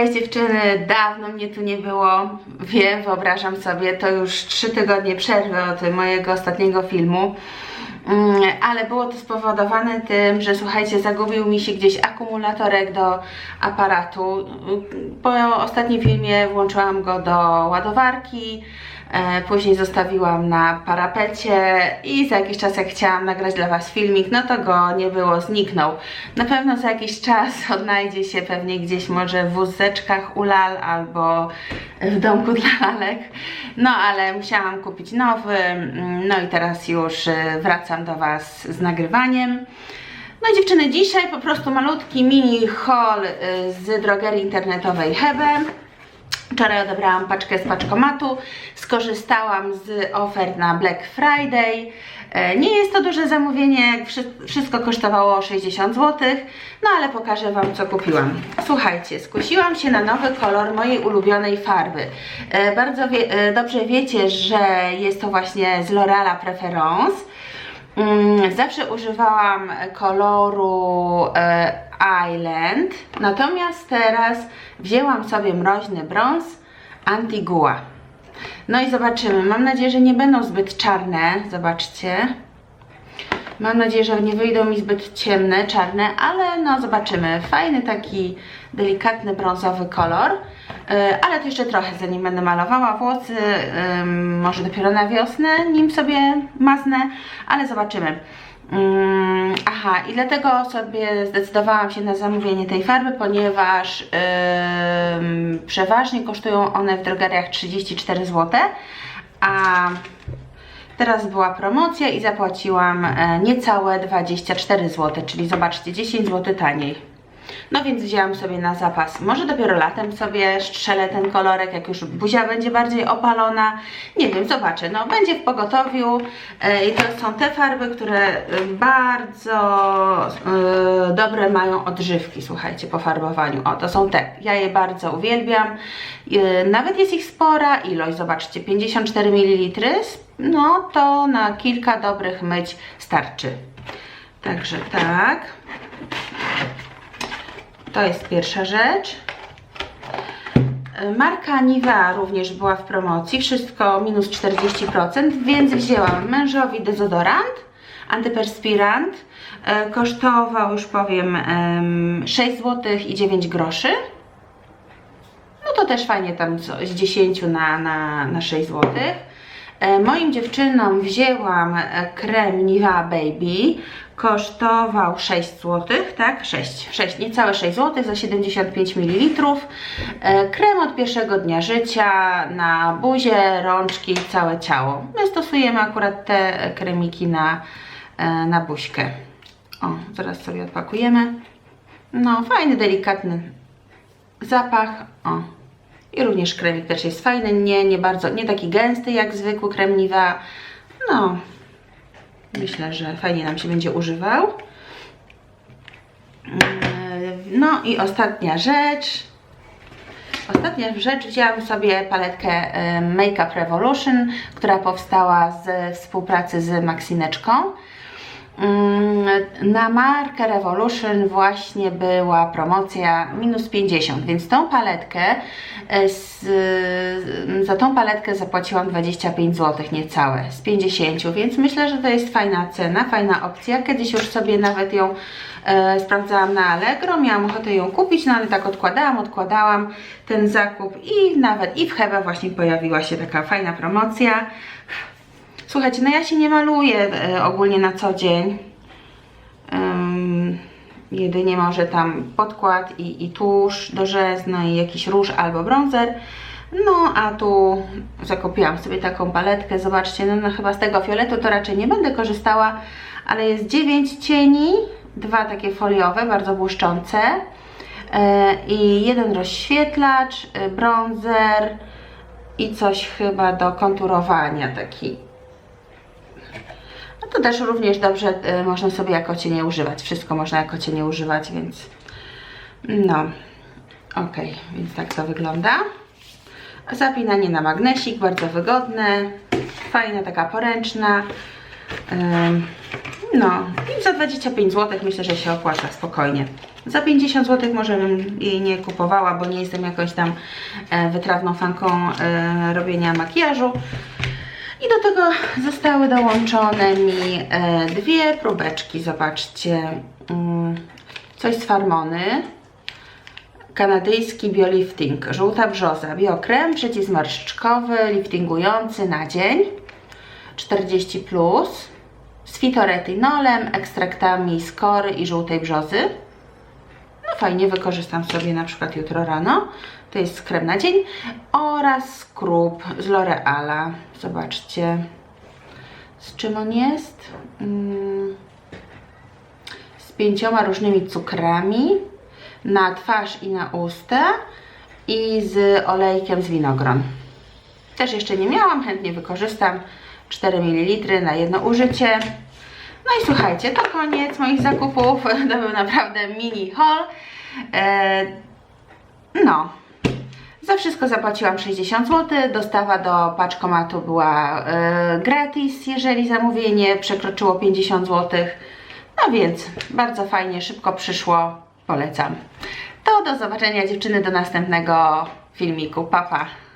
Cześć dziewczyny, dawno mnie tu nie było. Wiem, wyobrażam sobie, to już trzy tygodnie przerwy od mojego ostatniego filmu. Mm, Ale było to spowodowane tym, że słuchajcie, zagubił mi się gdzieś akumulatorek do aparatu. Po ostatnim filmie włączyłam go do ładowarki, e, później zostawiłam na parapecie i za jakiś czas jak chciałam nagrać dla Was filmik, no to go nie było, zniknął. Na pewno za jakiś czas odnajdzie się pewnie gdzieś może w wózeczkach u lal albo w domku dla lalek. No ale musiałam kupić nowy, mm, no i teraz już y, wracam do Was z nagrywaniem. No i dziewczyny, dzisiaj po prostu malutki mini haul y, z drogerii internetowej Hebe. Wczoraj odebrałam paczkę z paczkomatu, skorzystałam z ofert na Black Friday. E, Nie jest to duże zamówienie, wszy- wszystko kosztowało 60 zł, no ale pokażę Wam co kupiłam. Słuchajcie, skusiłam się na nowy kolor mojej ulubionej farby. E, Bardzo wie, e, dobrze wiecie, że jest to właśnie z L'Oreala Preference. Mm, Zawsze używałam koloru e, Island, natomiast teraz wzięłam sobie mroźny brąz Antigua. No i zobaczymy. Mam nadzieję, że nie będą zbyt czarne. Zobaczcie. Mam nadzieję, że nie wyjdą mi zbyt ciemne, czarne, ale no zobaczymy. Fajny taki delikatny brązowy kolor. Yy, ale to jeszcze trochę zanim będę malowała włosy, może dopiero na wiosnę, nim sobie maznę, ale zobaczymy. Ym, aha, i dlatego sobie zdecydowałam się na zamówienie tej farby, ponieważ przeważnie kosztują one w drogeriach 34 zł, a Teraz była promocja i zapłaciłam e, niecałe 24 zł, czyli zobaczcie, 10 zł taniej. No więc wzięłam sobie na zapas. Może dopiero latem sobie strzelę ten kolorek, jak już buzia będzie bardziej opalona. Nie wiem, zobaczę. No będzie w pogotowiu e, i to są te farby, które e, bardzo e, dobre mają odżywki, słuchajcie, po farbowaniu. O, to są te. Ja je bardzo uwielbiam. Nawet jest ich spora ilość, zobaczcie, 54 ml. No to na kilka dobrych myć starczy. Także tak. To jest pierwsza rzecz. Marka Nivea również była w promocji, wszystko minus 40%, więc wzięłam mężowi dezodorant, antyperspirant. E, Kosztował, już powiem, em, 6 zł i 9 groszy. No to też fajnie tam z 10 na, na, na 6 zł. E, Moim dziewczynom wzięłam e, krem Nivea Baby. Kosztował 6 zł, tak? 6, 6, niecałe 6 zł za 75 ml. E, Krem od pierwszego dnia życia na buzię, rączki, całe ciało. My stosujemy akurat te kremiki na, na buźkę. O, zaraz sobie odpakujemy. No, fajny, delikatny zapach. O. I również kremik też jest fajny, nie, nie bardzo, nie taki gęsty jak zwykły krem. No, myślę, że fajnie nam się będzie używał. Mm, No i ostatnia rzecz. Ostatnia rzecz, wzięłam sobie paletkę e, Make Up Revolution, która powstała z współpracy z Maxineczką. Mm, Na markę Revolution właśnie była promocja minus 50, więc tą paletkę e, z, za tą paletkę zapłaciłam 25 zł niecałe z 50, więc myślę, że to jest fajna cena, fajna opcja. Kiedyś już sobie nawet ją e, sprawdzałam na Allegro, miałam ochotę ją kupić, no ale tak odkładałam, odkładałam ten zakup i nawet i w Hebe właśnie pojawiła się taka fajna promocja. Słuchajcie, no ja się nie maluję e, ogólnie na co dzień. Ym, jedynie może tam podkład i, i tusz do rzez, no i jakiś róż albo bronzer. No a tu zakupiłam sobie taką paletkę, zobaczcie, no, no chyba z tego fioletu to raczej nie będę korzystała, ale jest 9 cieni, dwa takie foliowe, bardzo błyszczące e, i jeden rozświetlacz, e, bronzer i coś chyba do konturowania taki to też również dobrze y, można sobie jako cienie używać. Wszystko można jako cienie używać, więc no. Ok, więc tak to wygląda. Zapinanie na magnesik, bardzo wygodne. Fajna, taka poręczna. No, i za 25 zł myślę, że się opłaca spokojnie. Za 50 zł może bym jej nie kupowała, bo nie jestem jakąś tam e, wytrawną fanką e, robienia makijażu. I do tego zostały dołączone mi e, dwie próbeczki, zobaczcie. Mm, coś z Farmony. Kanadyjski Biolifting, żółta brzoza, biokrem przeciwzmarszczkowy, liftingujący na dzień, 40+, plus, z fitoretynolem, ekstraktami z kory i żółtej brzozy. No fajnie, wykorzystam sobie na przykład jutro rano. To jest krem na dzień. Oraz skrób z L'Oreala. Zobaczcie, z czym on jest. Mm, z pięcioma różnymi cukrami na twarz i na usta i z olejkiem z winogron. Też jeszcze nie miałam, chętnie wykorzystam 4 ml na jedno użycie. No i słuchajcie, to koniec moich zakupów. To był naprawdę mini haul. E, no, za wszystko zapłaciłam 60 zł. Dostawa do paczkomatu była e, gratis, jeżeli zamówienie przekroczyło 50 zł. No więc bardzo fajnie, szybko przyszło. Polecam. To do zobaczenia dziewczyny do następnego filmiku. Papa. Pa.